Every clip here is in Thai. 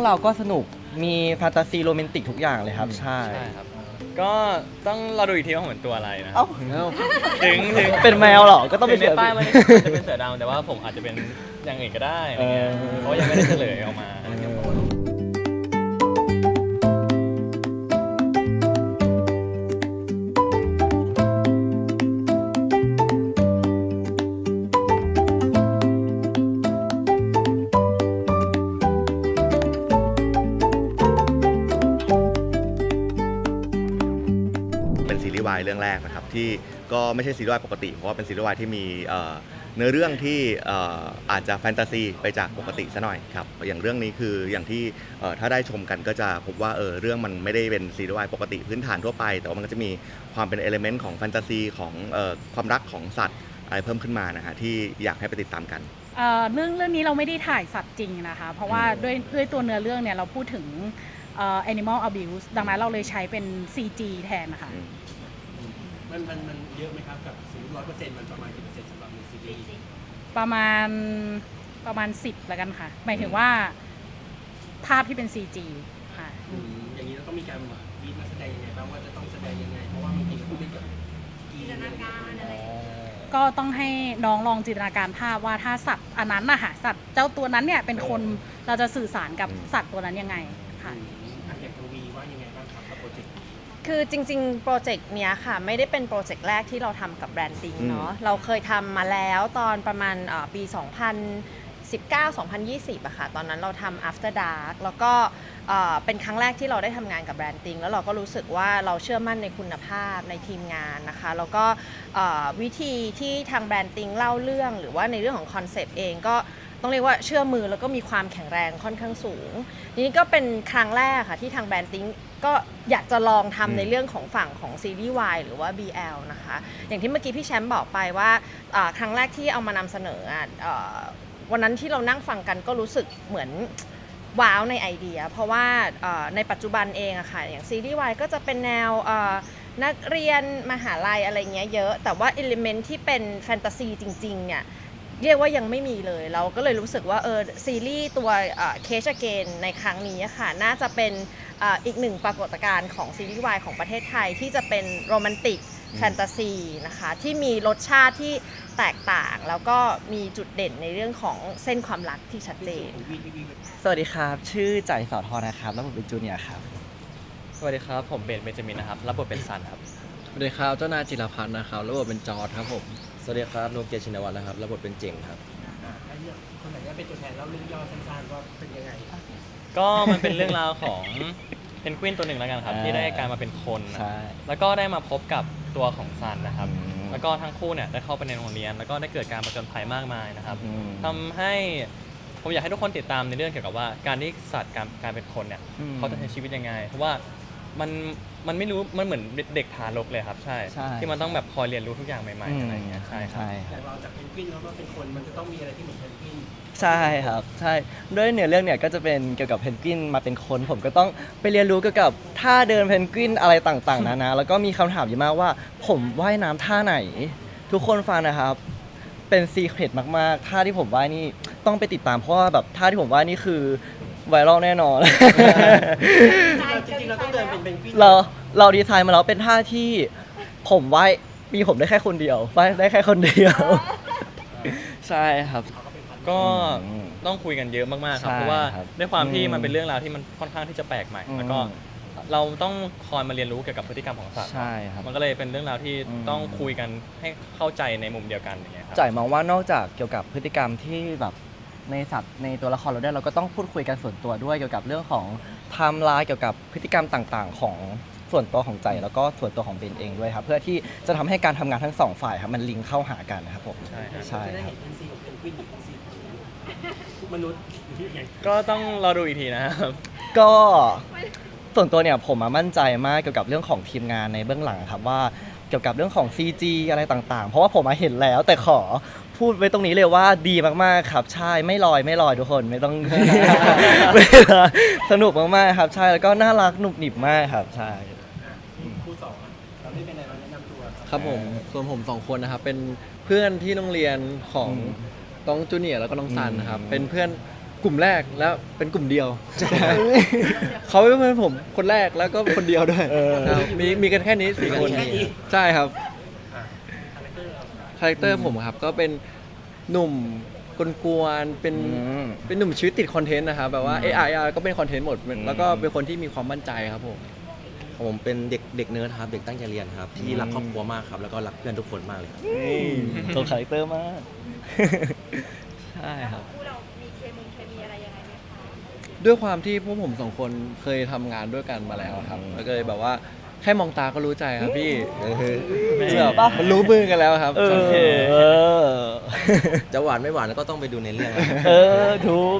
รื่องราวก็สนุกมีแฟนตาซีโรแมนติกทุกอย่างเลยครับ ใช่ ใช่ครับ ก็ต้องรอดูอีกทีว่าผมเป็นตัวอะไรนะเอ้าถึงถึงเป็นแมวเหรอ ก็ต้องเป็เป็นนในเสือ ป้ายมันจะเป็นเสือดำแต่ว่าผมอาจจะเป็นอย่างอื่นก็ได้อะไรเงี้ยเออ เพราะว่ายังไม่ได้เฉลยออกมาเป็นซีรีส์วายเรื่องแรกนะครับที่ก็ไม่ใช่ซีรีส์วายปกติ เพราะว่าเป็นซีรีส์วายที่มีเอ่อเนื้อเรื่องที่เอ่ออาจจะแฟนตาซีไปจากปกติซะหน่อยครับอย่างเรื่องนี้คืออย่างที่เอ่อถ้าได้ชมกันก็จะพบว่าเออเรื่องมันไม่ได้เป็นซีรีส์วายปกติพื้นฐานทั่วไป แต่ว่ามันก็จะมีความเป็นเอลิเมนต์ของแฟนตาซีของเอ่อความรักของสัตว์อะไรเพิ่มขึ้นมานะฮะที่อยากให้ไปติดตามกัน เอ่อเรื่องเรื่องนี้เราไม่ได้ถ่ายสัตว์จริงนะคะ เพราะว่าด้วยด้วยตัวเนื้อเรื่องเนี่ยเราพูดถึงเอ่อ animal abuse ดังนั้นเราเลยใช้เป็น CG แทนนะคะมั นมันมันเยอะไหมครับกับซีรีส์ร้อยเปอร์เซ็นต์มันประมาณกี่เปอร์เซ็นต์สำหรับในซีรีส์ประมาณประมาณ10แล้วกันค่ะ หมายถึงว่า ภาพที่เป็น CG ค่ะ อืมอย่างนี้เราต้องมีการวีดนักแสดงยังไงบ้างว่าจะต้องแสดงยังไง เพราะว่าบางทีเราต้องเล่นกับจินตนาการอะไรก็ต้องให้น้องลองจินตนาการภาพว่าถ้าสัตว์อันนั้นนะค่ะสัตว์เจ้าตัวนั้นเนี่ยเป็นคนเราจะสื่อสารกับสัตว์ตัวนั้นยังไงค่ะอะ คือจริงๆ โปรเจกต์เนี้ยค่ะ ไม่ได้เป็นโปรเจกต์แรกที่เราทำกับแบรนด์ติงเนาะเราเคยทำมาแล้วตอนประมาณเอ่อปี 2019-2020อะค่ะ ตอนนั้นเราทำ after dark แล้วก็เอ่อเป็นครั้งแรกที่เราได้ทำงานกับแบรนด์ติงแล้วเราก็รู้สึกว่าเราเชื่อมั่นในคุณภาพในทีมงานนะคะ แล้วก็เอ่อวิธีที่ทางแบรนด์ติงเล่าเรื่อง หรือว่าในเรื่องของคอนเซปต์เองก็ ต้องเรียกว่าเชื่อมือแล้วก็มีความแข็งแรงค่อนข้างสูงทีนี้ก็เป็นครั้งแรกค่ะที่ทางแบรนด์ติง ก็อยากจะลองทำในเรื่องของฝั่งของซีรีส์ Y หรือว่า BL นะคะ อย่างที่เมื่อกี้พี่แชมป์บอกไปว่าอ่าครั้งแรกที่เอามานำเสนออะเอ่อวันนั้นที่เรานั่งฟังกันก็รู้สึกเหมือนว้าวในไอเดีย เพราะว่าเอ่อในปัจจุบันเองอะค่ะอย่างซีรีส์ Y ก็จะเป็นแนวเอ่อนักเรียนมหาลัยอะไรเงี้ยเยอะ แต่ว่าอิเลเมนที่เป็นแฟนตาซีจริงๆเนี่ย เรียกว่ายังไม่มีเลย เราก็เลยรู้สึกว่าเออซีรีส์ตัวเคชเกนในครั้งนี้อะค่ะ น่าจะเป็นเอ่ออีกหนึ่งปรากฏการณ์ของซีรีส์วายของประเทศไทยที่จะเป็นโรแมนติกแฟนตาซีนะคะที่มีรสชาติที่แตกต่าง แล้วก็มีจุดเด่นในเรื่องของเส้นความรักที่ชัดเจนของวีที่วีสวัสดีครับ ชื่อจ่ายสอทอนะครับแล้วผมเป็นจูเนียร์ครับ สวัสดีครับ ผมเบนเบนจามินนะครับรับบทเป็นซันครับ สวัสดีครับเจ้านายจิรพัฒน์นะครับแล้วบทเป็นจอร์ดครับผมส วัสดีครับโนเกียชินวัตรนะครับรับบทเป็นเจ๋งครับ อะให้เลือกคนไหนจะเป็นตัวแทนเล่าเรื่องย่อสั้นๆว่าเป็นยังไงก็มันเป็นเรื่องราวของเพนกวินตัวหนึ่งแล้วกันครับ อ่า ที่ได้กลายมาเป็นคนนะใช่ แล้วก็ได้มาพบกับตัวของซันนะครับ อืม แล้วก็ทั้งคู่เนี่ยได้เข้าไปในโรงเรียน แล้วก็ได้เกิดการประจนภัยมากมายนะครับอืมทำให้ผมอยากให้ทุกคนติดตามในเรื่องเกี่ยวกับว่าการที่สัตว์การการเป็นคนเนี่ยอืม เขาจะใช้ชีวิตยังไง เพราะว่า มันมันไม่รู้มันเหมือนเด็กทารกเลยครับ ใช่ ใช่ ที่มันต้องแบบคอยเรียนรู้ทุกอย่างใหม่ๆอะไรอย่างเงี้ยใช่ครับ ใช่คแต่รับเราจากเพนกวินแล้วก็เป็นคนมันจะต้องมีอะไรที่เหมือนเพนกวินใช่ครับใช่ด้วยเนื้อเรื่องเนี่ยก็จะเป็นเกี่ยวกับเพนกวินมาเป็นคนผมก็ต้องไปเรียนรู้เกี่ยวกับท่าเดินเพนกวินอะไรต่างๆนานาแล้วก็มีคำถามเยอะมากว่า ผมว่ายน้ำท่าไหน ทุกคนฟังนะครับ เป็นซีเครตมากๆท่าที่ผมว่ายนี่ต้องไปติดตามเพราะว่าแบบท่าที่ผมว่ายนี่คือ ไวรัลแน่นอน จริงๆเราต้องเดินเป็นเพนกวินเราเราดีไซน์มาแล้วเป็นท่าที่ผมว่ายมีผมได้แค่คนเดียวว่ายได้แค่คนเดียว ใช่ครับ ก็อืมต้องคุยกันเยอะมากๆครับ ใช่เพราะว่าครับด้วยความที่อืมมันเป็นเรื่องราวที่มันค่อนข้างที่จะแปลกใหม่ อืมแล้วก็เราต้องคอยมาเรียนรู้เกี่ยวกับพฤติกรรมของสัตว์ใช่ครับมันก็เลยเป็นเรื่องราวที่อืม ต้องคุยกันให้เข้าใจในมุมเดียวกันอย่างเงี้ยครับ จ่ายมองว่านอกจากเกี่ยวกับพฤติกรรมที่แบบ ในสัตว์ในตัวละครเราได้เราก็ต้องพูดคุยกันส่วนตัวด้วยเกี่ยวกับเรื่องของไทม์ไลน์เกี่ยวกับพฤติกรรมต่าง ๆ ของส่วนตัวของใจ แล้วก็ส่วนตัวของเบนเองด้วยครับเพื่อที่จะทำให้การทำงานทั้งสองฝ่ายครับมันลิงก์เข้าหากันนะครับผมใช่ครับ ใช่จะได้ครัเห็บนเป็นซีของเพนกวินหรือเป็นซีของมนุษย์หรือยังไงก็ต้องรอดูอีกทีนะครับ ก็ส่วนตัวเนี่ยผมอะมั่นใจมากเกี่ยวกับเรื่องของทีมงานในเบื้องหลังครับว่าเกี่ยวกับเรื่องของ CG อะไรต่างๆ เพราะว่าผมมาเห็นแล้วแต่ขอ พูดไว้ตรงนี้เลยว่าดีมากๆครับใช่ไม่ลอยไม่ลอยทุกคนไม่ต้อง ไม่ลอยสนุกมากๆครับใช่แล้วก็น่ารักหนุบหนิบมากครับใช่ คู่สองอะเราไม่เป็นอะไรเราแนะนำตัวครับครับผม ส่วนผมสองคนนะครับเป็นเพื่อนที่โรงเรียนของอืมต้องจูเนียร์แล้วก็น้องซันนะครับ อืม เป็นเพื่อนกลุ่มแรกแล้วเป็นกลุ่มเดียว เขาเป็นเพื่อนผมคนแรกแล้วก็คนเดียวด้วยเออครับมีมีกันแค่นี้สี่คน แค่นี้ ใช่ครับ คาแรคเตอร์ผมครับ ก็เป็นหนุ่มกวนๆเป็นอืม เป็นหนุ่มชีวิตติดคอนเทนต์นะครับแบบว่าอืม AI ก็เป็นคอนเทนต์หมดอืมแล้วก็เป็นคนที่มีความมั่นใจครับผม ของผมเป็นเด็กเด็กเนิร์ดครับ เด็กตั้งใจเรียนครับ ที่รักครอบครัวมากครับ แล้วก็รักเพื่อนทุกคนมากเลยครับนี่ตรงคาแรคเตอร์มาก ใช่ครับด้วยความที่พวกผมสองคนเคยทำงานด้วยกันมาแล้วครับอืมแล้วก็เลยแบบว่า แค่มองตาก็รู้ใจครับพี่เชื่อปะมันรู้มือกันแล้วครับเออเออ จะหวานไม่หวานก็ต้องไปดูในเรื่องนะครับเออทุก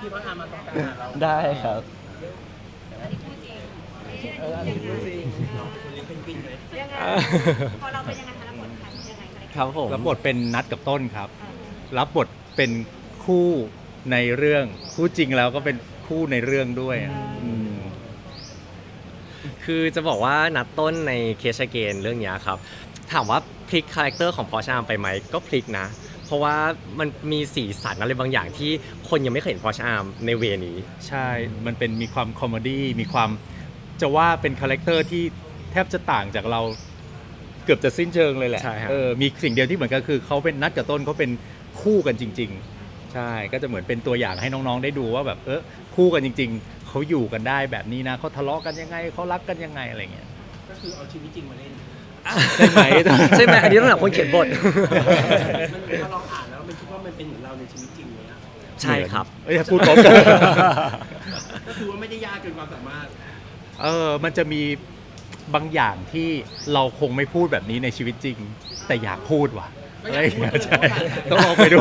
พี่ว่าอามาต้องการหาเราได้ครับเอออันนี้พูดจริงเนาะคนนี้เป็นวินไหมพอเราเป็นยังไงคะรับบทคะยังไงคะครับผมรับบทเป็นนัดกับต้นครับ รับบทเป็นคู่ในเรื่องคู่จริงแล้วก็เป็นคู่ในเรื่องด้วยอะอืม คือจะบอกว่านัดต้นในเคชเกนเรื่องเนี้ยครับ ถามว่าพลิกคาแรคเตอร์ของพอชามไปไหมก็พลิกนะ เพราะว่ามันมีสีสันอะไรบางอย่างที่คนยังไม่เคยเห็นพอชามในเวนี้ ใช่ มันเป็นมีความคอมเมดี้มีความจะว่าเป็นคาแรคเตอร์ที่แทบจะต่างจากเราเกือบจะสิ้นเชิงเลยแหละใช่ครับ เออมีสิ่งเดียวที่เหมือนกันคือเขาเป็นนัดกับต้นเขาเป็นคู่กันจริง ๆ ใช่ก็จะเหมือนเป็นตัวอย่างให้น้องๆได้ดูว่าแบบเออคู่กันจริง ๆ เขาอยู่กันได้แบบนี้นะเขาทะเลาะกันยังไงเขารักกันยังไงอะไรเงี้ยก็คือเอาชีวิตจริงมาเล่น ใช่ไหม ใช่ไหมอันนี้ต้องถามคนเขียนบท มันพอลองอ่านแล้วมันคิดว่ามันเป็นเหมือนเราในชีวิตจริงเลยอะใช่ครับ เอ้ยพูดพร้อมกัน ก็คือว่าไม่ได้ยากเกินความสามารถ เออ มันจะมีบางอย่างที่เราคงไม่พูดแบบนี้ในชีวิตจริง แต่อยากพูดว่ะก็อยากพูดเออใช่ก็อยากพูดต้องลองไปดู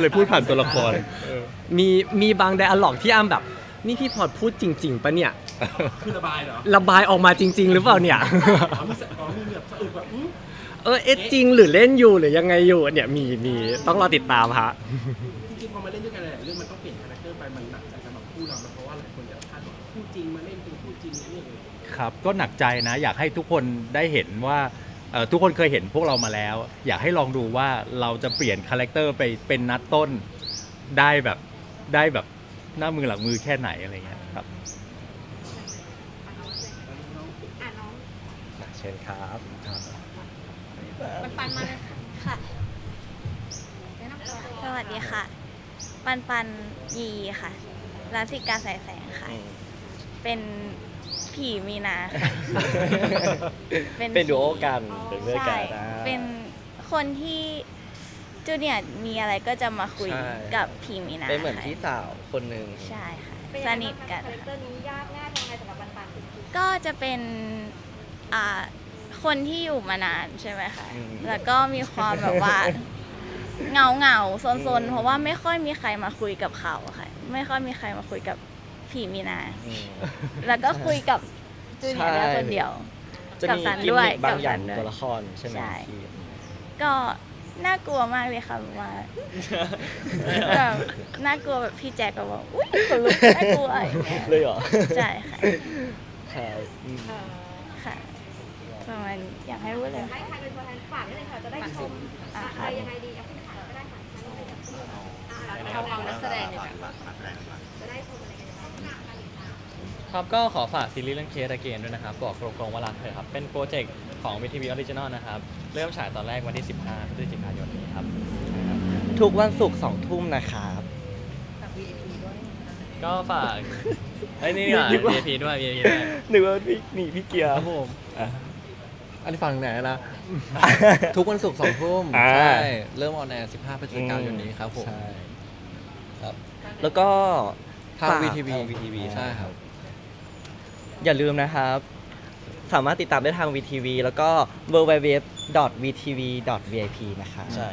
เลยพูดผ่านตัวละครเออมีมีบางไดอะล็อกที่อ้ำแบบ นี่พี่พอร์ตพูดจริง ๆปะเนี่ย คือระบายเหรอระบายออกมาจริง ๆ หรือเปล่าเนี่ย อ๋อมีสะอ๋อมีแบบสะอึกแบบอื้อเออเอ๊ะจริงหรือเล่นอยู่หรือยังไงอยู่เนี่ยมีมีต้องรอติดตามฮะ จริงๆพอมาเล่นด้วยกันหลายๆเรื่องมันต้องเปลี่ยนคาแรคเตอร์ไปมันหนักใจสำหรับคู่เรานะเพราะว่าหลายคนจะคาดหวังคู่จริงมาเล่นเป็นคู่จริงนี่เลยครับก็หนักใจนะอยากให้ทุกคนได้เห็นว่าเอ่อทุกคนเคยเห็นพวกเรามาแล้ว อยากให้ลองดูว่าเราจะเปลี่ยนคาแรคเตอร์ไปเป็นนัดต้นได้แบบได้แบบ หน้ามือหลังมือแค่ไหนอะไรเงี้ยครับอะน้องเชิญครับปันปันมาเลยค่ะแนะนำตัวสวัสดีค่ะ ปันปันยีค่ะรัสิกาสายแสงค่ะ เป็นผีมีนาค่ะเป็นเป็นดูโอกันเป็นเพื่อนกัใช่นนะ เป็นคนที่ จูเนียร์มีอะไรก็จะมาคุยใช่ กับผีมีนาเป็นเหมือนค่ะพี่สาวคนหนึ่ง ใช่ค่ะเป็นสยังไงนิทกันคาแรคเตอค่ะร์นี้ยากง่ายทำไงสำหรับปันปันก็จะเป็นอ่าคนที่อยู่มานานใช่ไหมคะอืม แล้วก็มีความแบบว่าเหงาเหงาๆซนๆ เพราะว่าไม่ค่อยมีใครมาคุยกับเขาค่ะ ไม่ค่อยมีใครมาคุยกับผีมีนา อืม แล้วก็คุยกับจูเนียร์ได้คนเดียว จะกับมีสันกิมด้วยมิคบางอย่างกับสันด้วยตัวละครใช่ไหมใช่ที่ก็ น่ากลัวมากเลยค่ะแบบว่าแบบน่ากลัวแบบพี่แจ็คก็บอกอุ้ยขนลุกน่ากลัวอย่างเงี้ยเลยเหรอใช่ค่ะครับอืมค่ะประมาณอยากให้พูดเลย ให้ใครเป็นตัวแทนฝากได้เลยค่ะจะได้ชมอะอะค่ะไรยังไงดีเอาขึ้นขาก็ได้ค่ะเอาเอานักแสดงดีกว่าจะได้ชมอะไรกันบ้างครับก็ขอฝากซีรีส์เรื่องเคสเกนด้วยนะครับ บอกตรงๆว่ารักเธอครับ เป็นโปรเจกต์ ของ VTV Original นะครับ เริ่มฉายตอนแรกวันที่ 15พฤศจิกายนนี้ครับ ทุกวันศุกร์สองทุ่มนะครับก็ฝาก ไอ้ยนี่อะ นึกว่า VIP ด้วย VIP ด้วยหรือว่าพี่หนีพี่เกียร์ครับผมอะ อันนี้ฟังไหนนะ ทุกวันศุกร์สองทุ่มอ่า ใช่ เริ่มออนแอร์15พฤศจิกายนนี้ครับผมใช่ ครับแล้วก็ ทางฝก VTV ทาง VTV ใช่ครับ อย่าลืมนะครับ สามารถติดตามได้ทาง VTV แล้วก็ www.vtv.vip นะคะ ใช่